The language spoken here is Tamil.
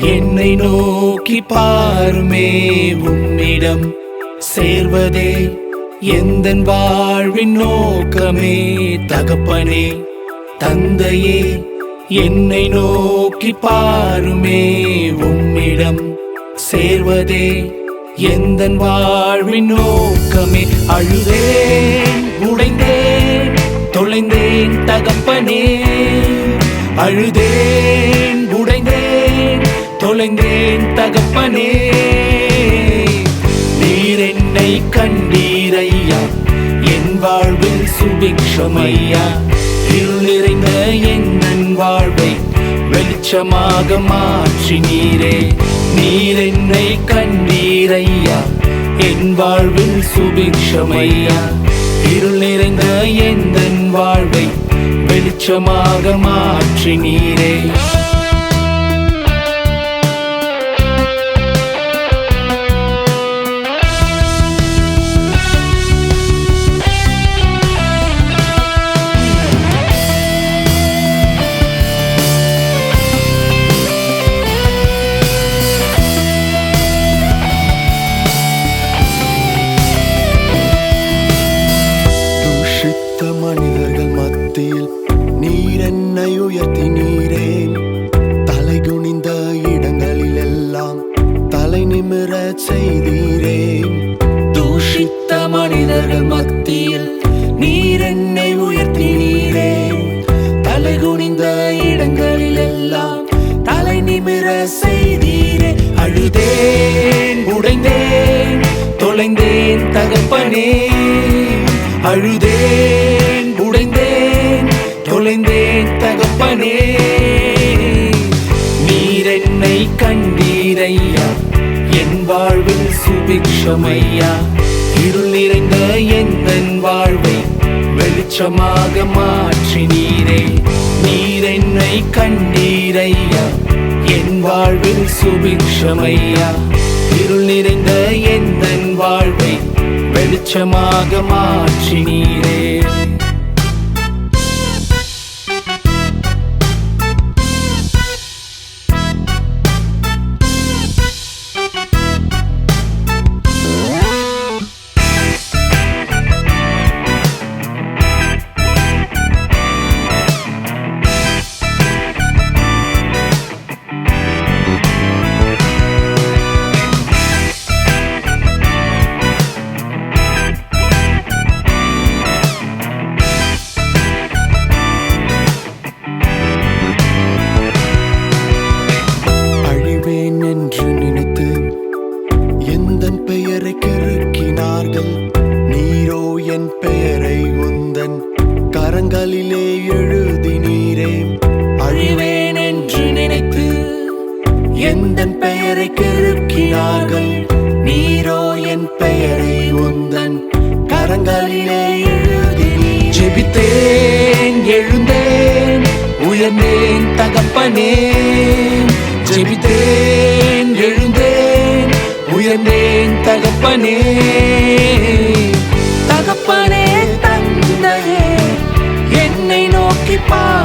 என்னை நோக்கி பாருமே உம்மிடம் சேர்வதே எந்த வாழ்வின் நோக்கமே தகப்பனே தந்தையே என்னை நோக்கி பாருமே உம்மிடம் சேர்வதே எந்த வாழ்வின் நோக்கமே. அழுதேன் உடைந்தேன் தொலைந்தேன் தகப்பனே அழுதேன். தொலைந்தேன் தகப்பனே? நீர் என்னை கண்டீரையா என் வாழ்வில் சுபிக்ஷமையா? இருள் நிறைந்த என் வாழ்வை வெளிச்சமாக மாற்றி நீரே. நீர் என்னை கண்டீரையா என் வாழ்வில் சுபிக்ஷமையா? இருள் நிறைந்த என் வாழ்வை வெளிச்சமாக மாற்றி நீரே. நிமிர செய்தீரே தூஷித்த மனிதர்கள் மத்தியில் நீர் என்னை உயர்த்தி நீரே தலை குனிந்த இடங்களில் எல்லாம் தலை நிமிர செய்தீரே. அழுதேன் உடைந்தேன் தொலைந்தேன் தகப்பனே. அழுதேன் உடைந்தேன் தொலைந்தேன் தகப்பனே. வாழ்வில் சுபிக்ஷமையா? இருள் நிறைந்த என் வாழ்வை வெளிச்சமாக மாற்றி நீரே. நீரென்னை கண்டீரையா? என் வாழ்வில் சுபிக்ஷமையா? இருள் நிறைந்த என் வாழ்வை வெளிச்சமாக மாற்றி நீரே. என் பெயரை உந்தன். கரங்களிலே எழுதி எழுதினீரே அழிவேன் என்று நினைத்து எந்த பெயரை கெருக்கினார்கள் நீரோ என் பெயரை உந்தன். கரங்களிலே எழுதி ஜெபித்தேன் எழுந்தேன் உயர்ந்தேன் தகப்பனே ஜெபித்தேன் எழுந்தேன் உயர்ந்தேன் தகப்பனே தகப்பனே தந்தையே என்னை நோக்கி பாருவே